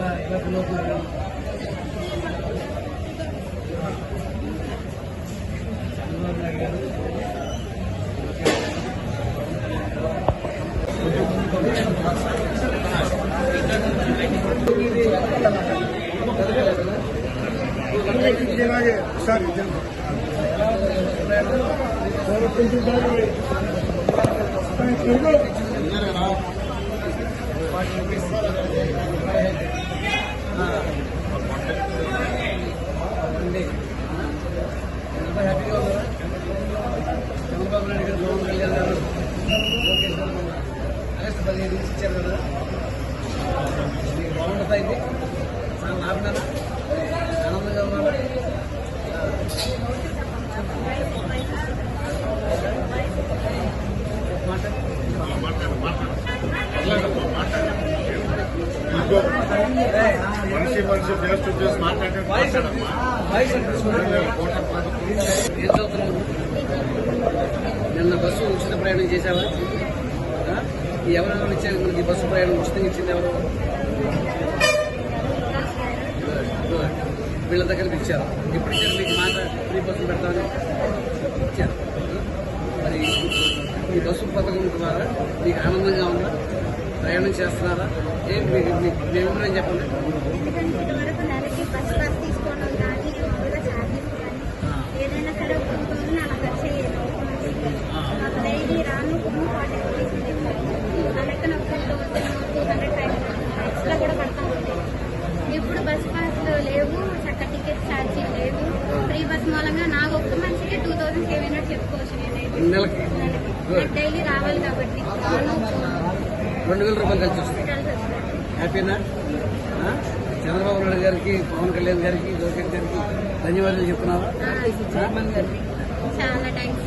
ఎలా ఎలా ఎలా ఫీల్ అవుతున్నారు చంద్రబాబు నాయుడు గారు అండి ఎంత హ్యాపీగా ఉన్నారా చంద్రబాబు నాయుడు గారు పవన్ కళ్యాణ్ గారు లోకేష్ గారు ఆగస్టు రూల్స్ ఇచ్చారు కదా. మీకు బాగుంటుందా ఇది? చాలా నాకున్నారా ఆనందంగా ఉన్నారు? మనిషి మనిషి ఫేస్ టు ఫేస్ మాట్లాడే నిన్న బస్సు ఉచిత ప్రయాణం చేశావా? ఎవరెవరు ఇచ్చారు మనకి బస్సు ప్రయాణం ఉచితంగా ఇచ్చింది ఎవరు? వీళ్ళ దగ్గరికి ఇచ్చారు. ఇప్పుడు ఇచ్చారు మీకు మాట ఫ్రీ బస్సు పెడతామని ఇచ్చారు. మరి ఈ బస్సు పథకం ద్వారా మీకు ఆనందంగా ఉందా? ప్రయాణం చేస్తున్నారా? ఏం మీకు మీకు మేము చెప్పండి. పడతా ఉంటాయి ఇప్పుడు బస్ పాస్లు లేవు చక్క టికెట్ ఛార్జీ లేదు ఫ్రీ బస్ మూలంగా నాకు ఒక్క మనిషికి టూ థౌసండ్ సేవ్ అయినట్టు చెప్పుకోవచ్చు నెలకి డైలీ రావాలి కాబట్టి. రెండు వేల రూపాయలు కలిసి వస్తుంది హ్యాపీనా? చంద్రబాబు నాయుడు గారికి పవన్ కళ్యాణ్ గారికి లోకేష్ గారికి ధన్యవాదాలు చెప్తున్నావా? చాలా థ్యాంక్స్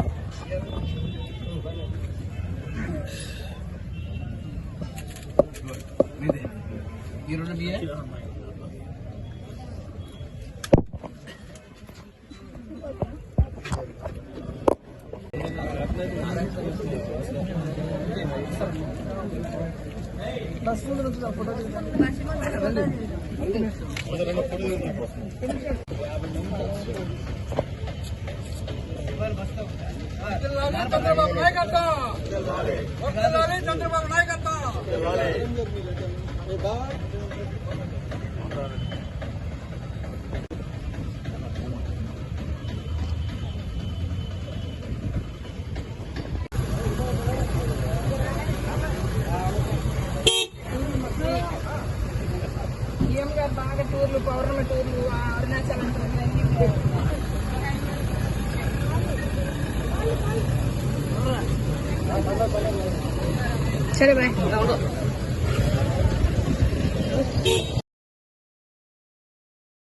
ఈ రెండు మీయే చంద్రబాబు నాయకత్వం చంద్రబాబు నాయకత్వం సీఎం గారు బాగా టూర్లు పౌర్ణమి టూర్లు ఆ అరుణాచలం సరే బాయ్.